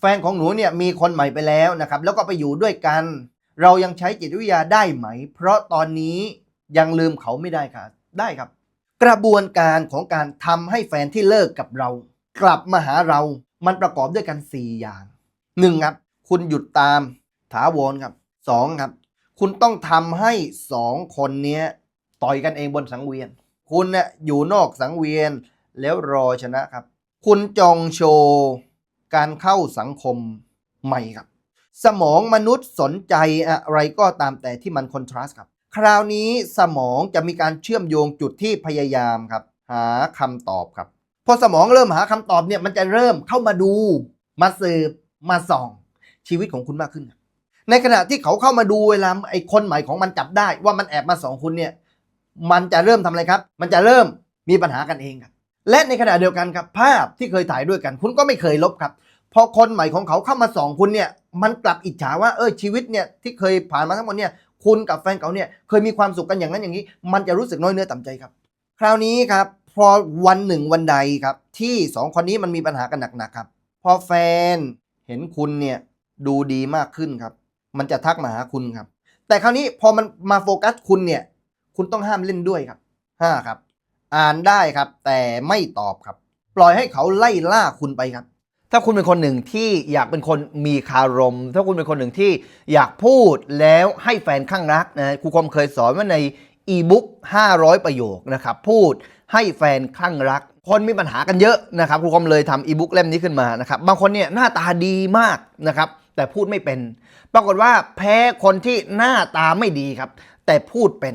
แฟนของหนูเนี่ยมีคนใหม่ไปแล้วนะครับ แล้วก็ไปอยู่ด้วยกัน เรายังใช้จิตวิทยาได้ไหม เพราะตอนนี้ยังลืมเขาไม่ได้ค่ะ ได้ครับ กระบวนการของการทำให้แฟนที่เลิกกับเรา กลับมาหาเรา มันประกอบด้วยกัน 4 อย่าง 1. ครับ คุณหยุดตาม ถาวรครับ 2. ครับ คุณต้องทำให้สองคนเนี้ยต่อยกันเองบนสังเวียน คุณเนี่ยอยู่นอกสังเวียนแล้วรอชนะครับ คุณจองโชว์ การเข้าสังคมใหม่ครับ สมองมนุษย์สนใจอะไรก็ตามแต่ที่มันคอนทราสต์ครับ คราวนี้สมองจะมีการเชื่อมโยงจุดที่พยายามครับ หาคำตอบครับ พอสมองเริ่มหาคำตอบเนี่ยมันจะเริ่มเข้ามาดู มาสืบมาส่อง ชีวิตของคุณมากขึ้น ในขณะที่เขาเข้ามาดูเวลาไอ้คนใหม่ของมันจับได้ ว่ามันแอบมาส่องคุณเนี่ยมันจะเริ่มทำอะไรครับ มันจะเริ่มมีปัญหากันเองครับ และในขณะเดียวกันครับภาพที่เคยถ่ายด้วยกัน คุณก็ไม่เคยลบครับ พอคนใหม่ของเขาเข้ามาส่องคุณเนี่ยมันกลับอิจฉาว่าเออชีวิตเนี่ยที่เคยผ่านมาทั้งหมดเนี่ยคุณกับแฟนเขาเนี่ยเคยมีความสุขกันอย่างนั้นอย่างนี้ มันจะรู้สึกน้อยเนื้อต่ำใจครับ คราวนี้ครับพอวันหนึ่งวันใดครับที่สองคนนี้มันมีปัญหากันหนักๆครับพอแฟนเห็นคุณเนี่ยดูดีมากขึ้นครับ มันจะทักมาหาคุณครับ แต่คราวนี้พอมันมาโฟกัสคุณเนี่ย คุณต้องห้ามเล่นด้วยครับห้าครับ อ่านได้ครับ แต่ไม่ตอบครับ ปล่อยให้เขาไล่ล่าคุณไปครับ ถ้าคุณเป็นคนหนึ่งที่อยากเป็นคนมีคารม ถ้าคุณเป็นคนหนึ่งที่อยากพูดแล้วให้แฟนข้างรักนะครูคมเคยสอนว่าในอีบุ๊ก500 ประโยคนะครับพูดให้แฟนคลั่งรัก คนมีปัญหากันเยอะนะครับครูคมเลยทำอีบุ๊กเล่มนี้ขึ้นมานะครับบางคนเนี่ยหน้าตาดีมากนะครับแต่พูดไม่เป็น ปรากฏว่าแพ้คนที่หน้าตาไม่ดีครับ แต่พูดเป็น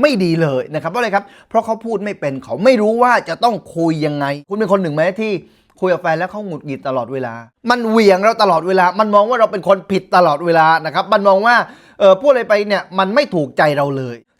ไม่ดีเลยนะครับเพราะอะไรครับ เพราะเขาพูดไม่เป็นเขาไม่รู้ว่าจะต้องคุยยังไง คุณเป็นคนหนึ่งไหมที่คุยกับแฟนแล้วเขาหงุดหงิดตลอดเวลา มันเหวี่ยงเราตลอดเวลา มันมองว่าเราเป็นคนผิดตลอดเวลานะครับ มันมองว่าเออพูดอะไรไปเนี่ยมันไม่ถูกใจเราเลย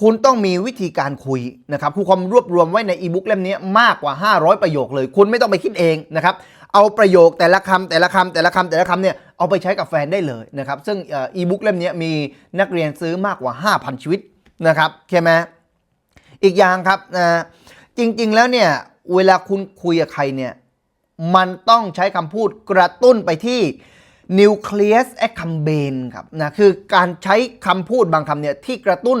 คุณต้องมีวิธีการคุยนะครับครูคอมรวบรวมไว้ในอีบุ๊กเล่มนี้มากกว่า 500 ประโยคเลย คุณไม่ต้องไปคิดเองนะครับ เอาประโยคแต่ละคำแต่ละคำแต่ละคำแต่ละคำเนี่ยเอาไปใช้กับแฟนได้เลยนะครับ ซึ่งอีบุ๊กเล่มนี้มีนักเรียนซื้อมากกว่า 5,000 ชีวิตนะครับใช่ไหมอีกอย่างครับนะจริงๆแล้วเนี่ยเวลาคุณคุยกับใครเนี่ยมันต้องใช้คำพูดกระตุ้นไปที่ nucleus accumbens ครับนะคือการใช้คำพูดบางคำเนี่ยที่กระตุ้น